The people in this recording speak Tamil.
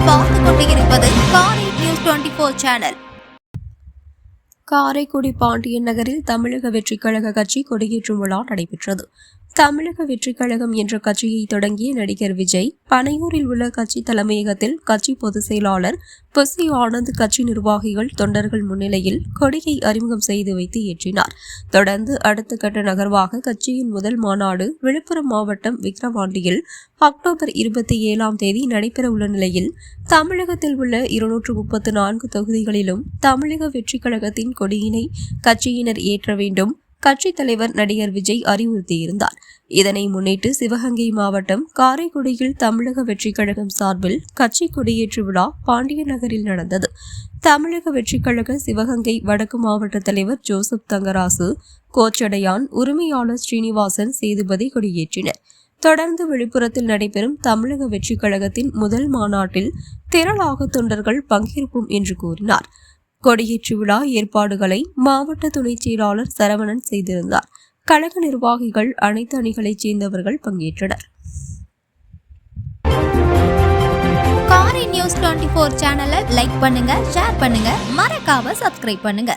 நீங்கள் பார்த்து கொண்டிருப்பது Karai news twenty four channel. Karaikudi Pandiyan நகரில் தமிழக வெற்றிக் கழக கட்சி கொடியேற்றும் விழா நடைபெற்றது. தமிழக வெற்றி கழகம் என்ற கட்சியை தொடங்கிய நடிகர் விஜய் பனையூரில் உள்ள கட்சி தலைமையகத்தில் கட்சி பொதுச் செயலாளர் புசி ஆனந்த் கட்சி நிர்வாகிகள் தொண்டர்கள் முன்னிலையில் கொடியை அறிமுகம் செய்து வைத்து ஏற்றினார். தொடர்ந்து அடுத்த கட்ட நகர்வாக கட்சியின் முதல் மாநாடு விழுப்புரம் மாவட்டம் விக்கிரவாண்டியில் அக்டோபர் இருபத்தி ஏழாம் தேதி நடைபெறவுள்ள நிலையில் தமிழகத்தில் உள்ள இருநூற்று முப்பத்து நான்கு தொகுதிகளிலும் தமிழக வெற்றி கழகத்தின் கொடியினை கட்சியினர் ஏற்ற வேண்டும். கட்சித் தலைவர் நடிகர் விஜய் அறிவுறுத்தியிருந்தார். இதனை முன்னிட்டு சிவகங்கை மாவட்டம் காரைக்குடியில் தமிழக வெற்றிக் கழகம் சார்பில் கட்சி கொடியேற்று விழா பாண்டிய நகரில் நடந்தது. தமிழக வெற்றிக் கழக சிவகங்கை வடக்கு மாவட்ட தலைவர் ஜோசப் தங்கராசு கோச்சடையான் உரிமையாளர் ஸ்ரீனிவாசன் சேதுபதி கொடியேற்றினர். தொடர்ந்து விழுப்புரத்தில் நடைபெறும் தமிழக வெற்றிக் கழகத்தின் முதல் மாநாட்டில் திரளாக தொண்டர்கள் பங்கேற்போம் என்று கூறினார். கொடியேற்று விழா ஏற்பாடுகளை மாவட்ட துணைச் செயலாளர் சரவணன் செய்திருந்தார். கழக நிர்வாகிகள் அனைத்து அணிகளைச் சேர்ந்தவர்கள் பங்கேற்றனர். காரை நியூஸ் டுவெண்ட்டி ஃபோர் சேனலை லைக் பண்ணுங்க ஷேர் பண்ணுங்க மறக்காம சப்ஸ்கிரைப் பண்ணுங்க.